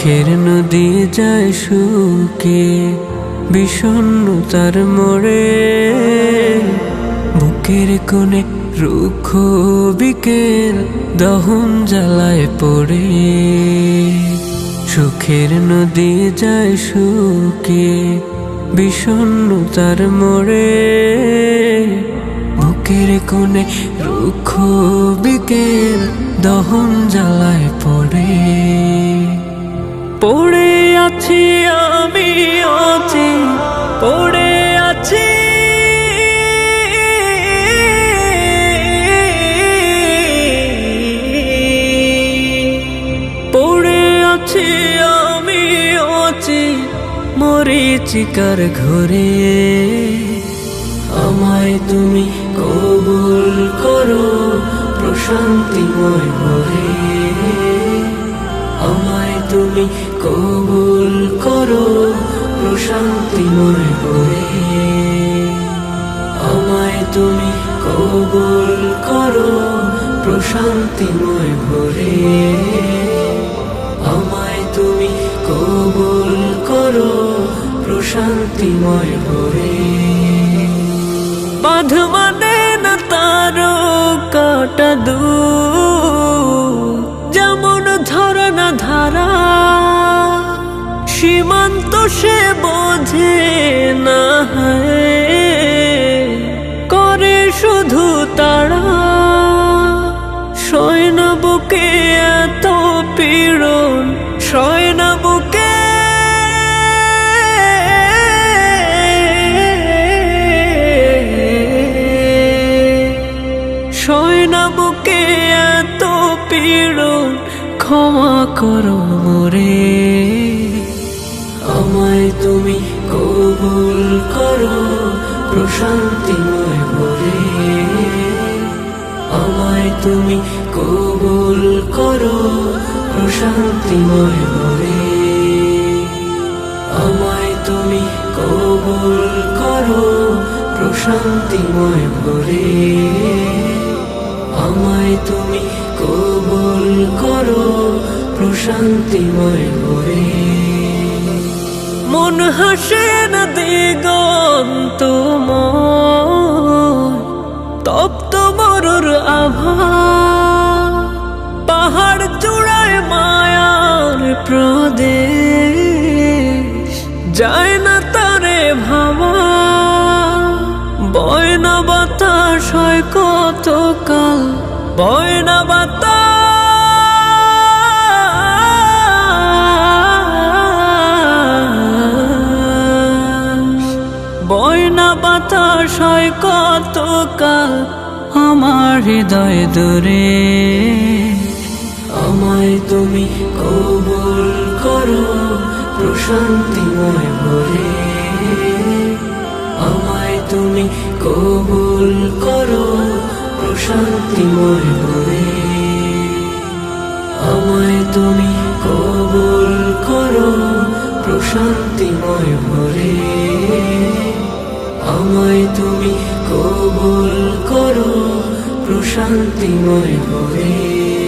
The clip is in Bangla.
সুখের নদী যায় সুকে বিষণ্ণতার মোড়ে। বুকের কোণে রুক্ষ বিকেল দহন জ্বালায় পড়ে। সুখের নদী যায় সুকে বিষণ্ণতার মোড়ে। বুকের কোণে রুক্ষ বিকেল দহন জ্বালায় পড়ে। পড়ে আছি আমি অচি, পড়ে আছি। পড়ে আছি আমি অচি মরিচিকার ঘরে। আমায় তুমি কবুল করো, প্রশান্তিময় আমায় তুমি কবুল করো প্রশান্তিময় ভরে আমায় তুমি কবুল করো প্রশান্তিময় ভরে আমায় তুমি কবুল করো প্রশান্তিময় ভরে বাঁধ মানে না তার কাটা দু সে বোঝে না করে শুধু তারা। সয়না বুকে এত পীড়ন সয়না বুকে সয়না এত পীড়ন, ক্ষমা করো মোরে। তুমি কবুল করো, প্রশান্তিময় ভরে আমায় তুমি কবুল করো, প্রশান্তিময় ভরে আমায় তুমি কবুল করো, প্রশান্তিময় ভরে আমায় তুমি কবুল করো, প্রশান্তিময় ভরে মন হাসে না দিগন্ত তপ্ত মরুর আভা। পাহাড় চূড়ায় মায়ার প্রদেশ, যায় না তারে ভাবা। বয়না বাতাস হয় কত কাল বাতাস কত আমার হৃদয় দূরে। আমায় তুমি কবুল করো, প্রশান্তিময় ভরে। আমায় তুমি কবুল করো, প্রশান্তিময় ভরে। আমায় তুমি কবুল করো, প্রশান্তিময় ভরে। আমায় তুমি কবুল করো প্রশান্তিময় ভরে।